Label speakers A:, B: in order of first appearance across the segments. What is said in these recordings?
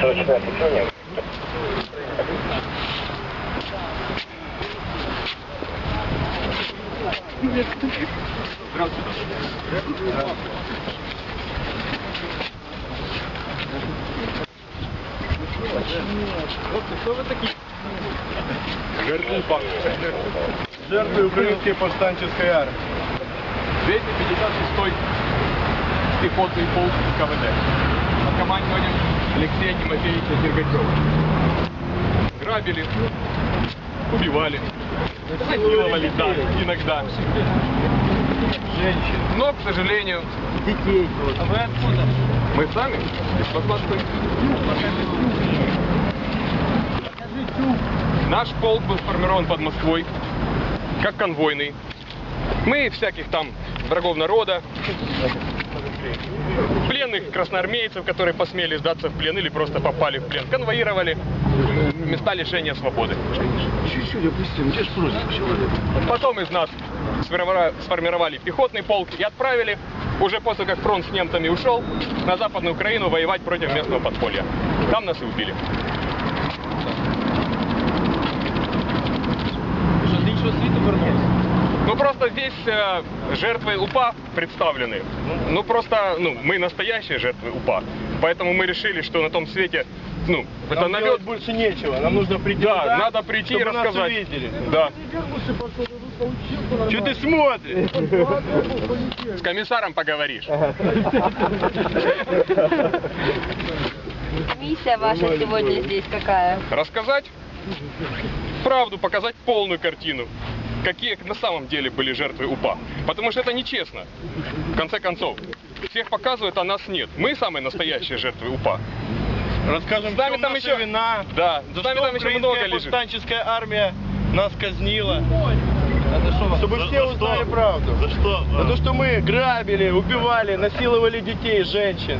A: 44 понял.
B: Жертвы Жертвы украинской повстанческой армии.
C: 256-й пехотный полк КВД под командованием Алексея Тимофеевича Дергачева. Грабили, убивали, насиловали, да, иногда.
B: Женщин.
C: Но, к сожалению,
B: Детей. А вы откуда?
C: мы сами из Москвы. Наш полк был сформирован под Москвой, как конвойный. Мы всяких там врагов народа, пленных красноармейцев, которые посмели сдаться в плен или просто попали в плен, конвоировали места лишения свободы.
B: Чуть-чуть опустим, где ж просим человека?
C: Потом из нас сформировали пехотный полк и отправили, уже после как фронт с немцами ушел, на Западную Украину воевать против местного подполья. Там нас и убили. Просто здесь э, жертвы УПА представлены. Ну просто, ну, мы настоящие жертвы УПА. Поэтому мы решили, что на том свете, ну, это
B: Нам
C: налет.
B: делать больше нечего. Нам нужно прийти
C: Да,
B: туда,
C: надо прийти и рассказать.
B: увидели.
C: Да.
B: Что ты смотришь?
C: С комиссаром поговоришь.
D: Миссия ваша сегодня здесь какая?
C: Рассказать правду, показать полную картину. Какие на самом деле были жертвы УПА. Потому что это нечестно. В конце концов. Всех показывают, а нас нет. Мы самые настоящие жертвы упа.
B: Расскажем,
C: С нами там еще-
B: вина.
C: Да,
B: За
C: нами
B: что
C: там еще много лежит.
B: армия нас казнила. Чтобы все узнали правду.
E: За что?
B: За то, что мы грабили, убивали, насиловали детей, женщин.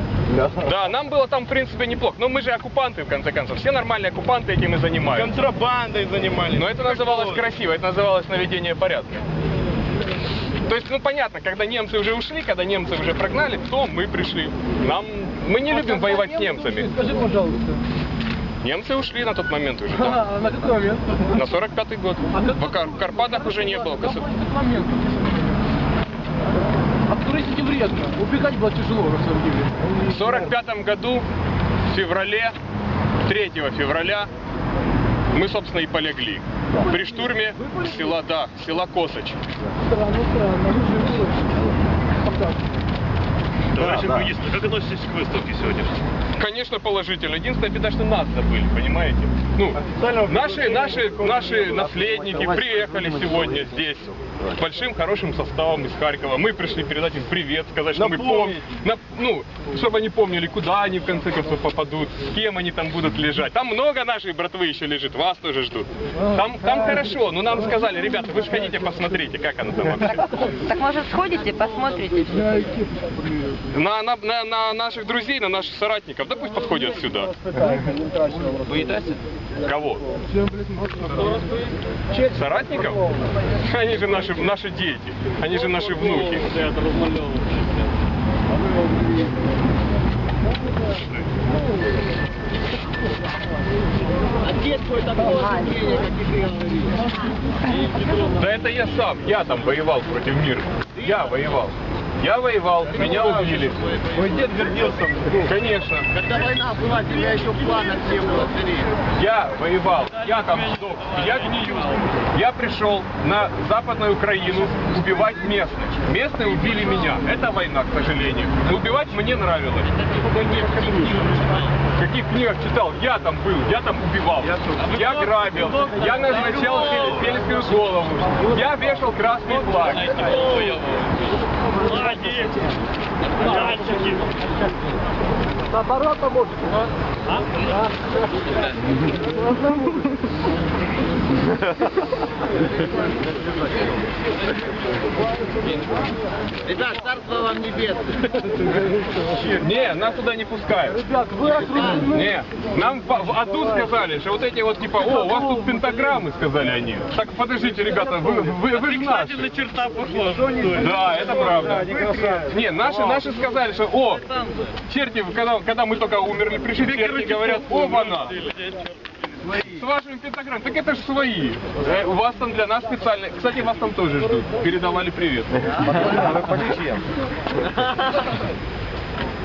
C: Да, нам было там, в принципе, неплохо. Но мы же оккупанты, в конце концов. Все нормальные оккупанты этим и занимаются.
B: Контрабандой занимались.
C: Но это называлось красиво, это называлось наведение порядка. То есть, ну понятно, когда немцы уже ушли, когда немцы уже прогнали, то мы пришли. Нам, мы не любим воевать с немцами.
F: Скажи, пожалуйста,
C: Немцы ушли на тот момент уже. да.
F: а на какой момент?
C: На 45-й год. В, Кар- в Карпатах уже не было.
F: Какой момент? Открыть вредно. Убегать было тяжело, на самом деле.
C: В 45 году, в феврале, 3 февраля, мы, собственно, и полегли. При штурме села, да, села Косач.
F: Странно, странно. Пока.
E: Товарищи министры, как относитесь к выставке сегодняшней?
C: Конечно, положительно. Единственная беда, что нас забыли, понимаете? Ну, наши, наши, наши наследники приехали сегодня здесь с большим хорошим составом из Харькова. Мы пришли передать им привет, сказать, что мы помним,
B: Напомнить.
C: ну, чтобы они помнили, куда они в конце концов попадут, с кем они там будут лежать. Там много нашей братвы еще лежит, вас тоже ждут. Там, там хорошо, но нам сказали, ребята, вы сходите, посмотрите, как оно там вообще.
D: Так может сходите, посмотрите?
C: На, на, на, на наших друзей, на наших соратников, да пусть подходят сюда. Кого? Соратников? Они же наши, наши дети, они же наши внуки. Да это я сам, я там воевал против мира. Я воевал. Я воевал, меня убили.
B: Мой дед гордился.
C: Конечно.
F: Когда война была, тебя еще в планах не было,
C: Я воевал, я там сдох, я гнию. Я пришел на Западную Украину убивать местных. Местные убили меня. Это война, к сожалению. Но убивать мне нравилось. Каких книгах читал? Я там был, я там убивал. Я грабил, я назначал сельскую голову. Я вешал красный флаг.
E: Молодец! Мальчики!
F: Наоборот, может. Ребят, царство вам небесное.
C: Не, нас туда не пускают.
F: Ребят, вы.
C: Не, нам в аду сказали, что вот эти вот типа, о, у вас тут пентаграммы, сказали они. Так подождите, ребята, вы, вы, вы же наши.
E: на черта похож.
C: Да, это правда. Не, наши, наши сказали, что, о, черти, когда, когда мы только умерли, пришли черти, говорят, оба-на. С вашими пентаграммами, так это же свои. Э, У вас там для нас специально. Кстати, вас там тоже ждут. Передавали привет.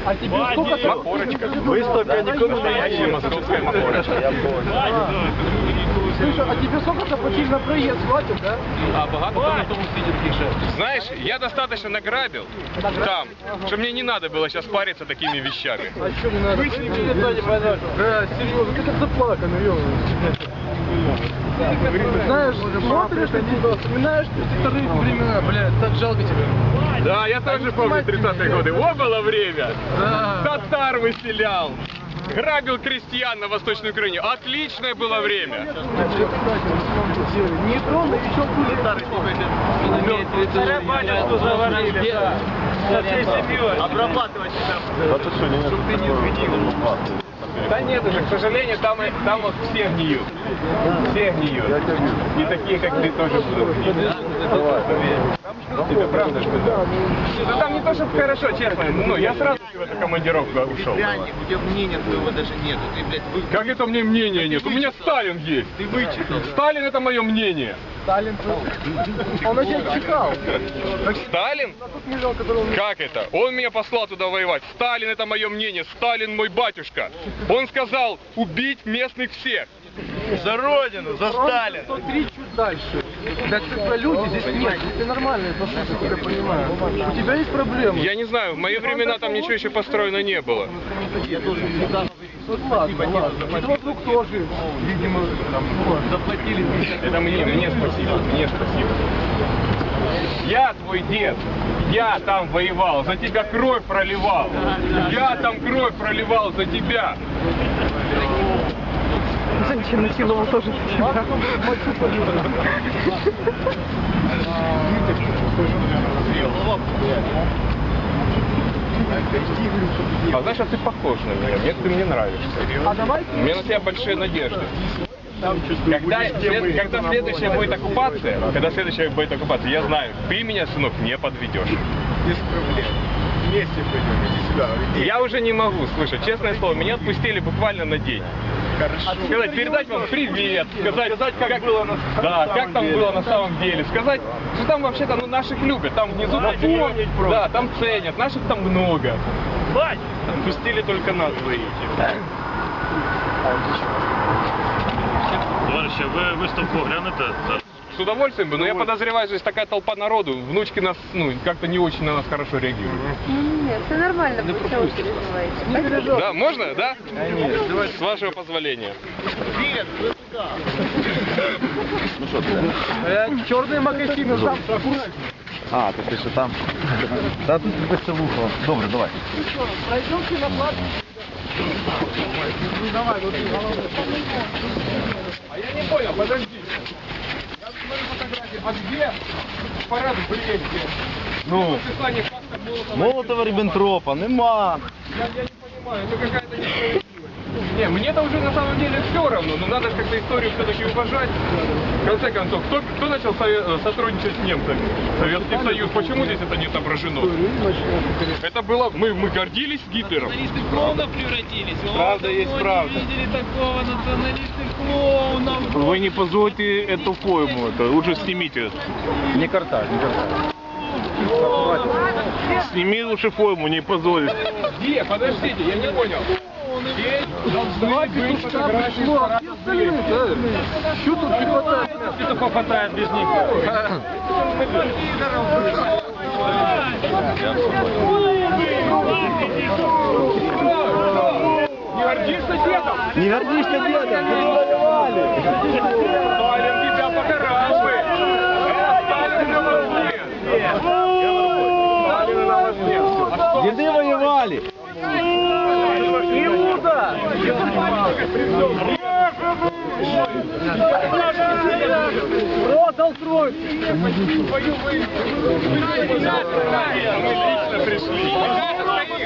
F: А тебе сколько там?
C: Махорочка.
B: Выставка никому
C: Настоящая московская махорочка.
F: Слушай, а тебе сколько заплатили на проезд? Хватит, да?
C: А богато там на том сидит тише. Знаешь, я достаточно награбил там, что мне не надо было сейчас париться такими вещами.
F: А что не надо? Вышли мне не понятно. Да, серьезно, ты как заплаканный, ё Знаешь, смотришь на тебя, вспоминаешь 32 времена, блядь, так жалко тебя.
C: Да, я тоже помню 30-е годы. Во было время.
F: Да.
C: Татар выселял. Грабил крестьян на Восточной Украине. Отличное было время.
F: Еще заварили. Со всей семьей. Обрабатывать себя.
B: А ты что, не Чтоб ты не увидел.
C: Да нет уже, к сожалению, там, там вот все гниют. Все гниют. И такие, как ты, тоже будут гнить. Это правда, что да? Да там не то, чтобы хорошо, честно. Ну, я сразу в эту командировку ушел.
F: у тебя мнения твоего даже нету. Ты, блядь, вы...
C: Как это мне мнение нет? У меня Сталин есть.
F: Ты вычитал.
C: Сталин это мое мнение.
F: Сталин. Он тебя читал.
C: Сталин? Как это? Он меня послал туда воевать. Сталин это мое мнение. Сталин мой батюшка. Он сказал убить местных всех.
B: За родину, за Сталина.
F: 103 чуть дальше. Так что люди здесь нет. Ты нормальный, послушай, я понимаю. У тебя есть проблемы.
C: Я не знаю, в мои времена там ничего еще построено не было.
F: Вот ладно, ладно. И твой друг тоже, видимо, вот, заплатили.
C: Это мне, мне спасибо, мне спасибо. Я твой дед, я там воевал, за тебя кровь проливал. Я там кровь проливал за тебя.
D: Женщина насиловал тоже
C: А знаешь, а ты похож на меня, мне ты мне нравишься.
F: А давай
C: У меня на тебя большие надежды. Когда, след- когда следующая будет оккупация, когда следующая будет оккупация, я знаю, ты меня, сынок, не подведешь.
B: Без проблем. Вместе пойдем, иди сюда. Иди.
C: Я уже не могу, слушай, честное слово, меня отпустили буквально на день.
B: Хорошо.
C: Сказать, передать вам привет, сказать,
B: Сказать, как было на-
C: да,
B: на
C: как там
B: деле.
C: было на самом деле, сказать, что там вообще-то ну, наших любят, там внизу
B: просто.
C: да, там ценят, наших там много.
E: Бать!
C: Отпустили только нас двоих.
E: Товариші, ви виставку глянете?
C: С удовольствием бы, но я подозреваю, что здесь такая толпа народу, внучки нас, ну, как-то не очень на нас хорошо реагируют.
D: Нет, все нормально, почему вы переживаете?
C: Да, можно, да? С вашего позволения.
F: Черные магазины завтра.
B: А, ти що там? Та тут без вухо. Добре, давай.
F: Пройдемте на плац. Ну, Давай, вот ты,
C: А я не понял, подожди. Смотрю фотографии, а где парад в Бресте?
B: Ну,
C: Описание факта Молотова.
B: Молотова Риббентропа нема.
C: Я, я не понимаю, это какая-то несправедливость. Не, мне-то уже на самом деле все равно, но надо как-то историю все-таки уважать. В конце концов, кто, кто начал сове- э, сотрудничать с немцами? Советский Союз. Почему здесь это не отображено? Это было, мы, мы гордились Гитлером.
G: Националисты клоунов превратились.
B: Правда
G: О,
B: есть правда.
G: Не видели такого националисты клоунов.
E: Вы не позорьте эту форму, это лучше снимите.
B: Не карта, не карта.
E: Сними лучше форму, не позорь.
C: Где? Подождите, я не понял. Здесь должны быть фотографии
F: пришло,
C: с
F: а все остальные, да? Что тут не хватает?
C: Петухов хватает без них. Не гордишься дедом?
B: Не гордишься дедом, ты воевали.
C: Сталин тебя покарал бы. Это Сталин на возле. Сталин на возле. А что?
B: Деды воевали.
F: Иуда!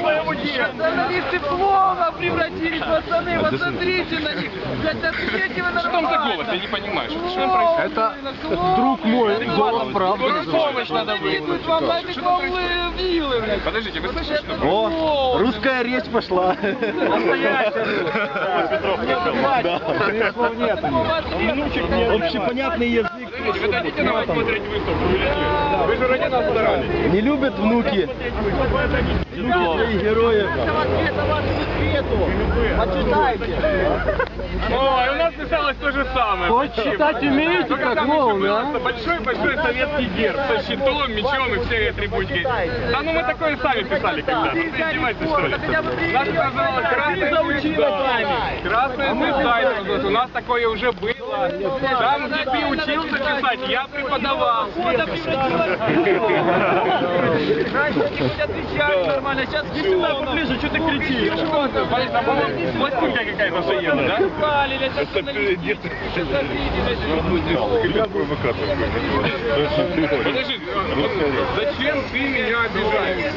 F: Продал кровь!
G: Журналисты клоуна превратились, пацаны, посмотрите на них. Блядь, ответьте вы
C: Что там за
G: нормально.
C: голос? Я не понимаю, что, что там происходит?
F: Это друг мой, голос правды.
C: Помощь надо вызвать.
G: Вам дайте клоуны вилы, блядь.
C: Подождите, вы слышите, что
B: О, русская речь пошла. Общепонятный язык.
C: Вы дадите нам посмотреть выставку или нет? Вы же ради нас старались.
B: Не любят внуки. Внуки своих героев.
C: Ой, у нас писалось то же самое.
F: Хоть читать умеете, как
C: там еще
F: клоун,
C: было
F: а?
C: большой-большой советский герб со щитом, мечом и всей атрибутикой. Да ну мы такое сами писали когда-то. Ты издеваешься, что ли? Нас называлось Красная Звезда. Красная Звезда. У нас такое уже было. Там, где ты учился писать, я преподавал.
G: Раньше они хоть нормально, сейчас
B: Поближе, что ты кричишь?
C: Смотри, там, по-моему, пластинка какая-то заела, да?
E: Это перед
C: Подожди, зачем ты меня обижаешь?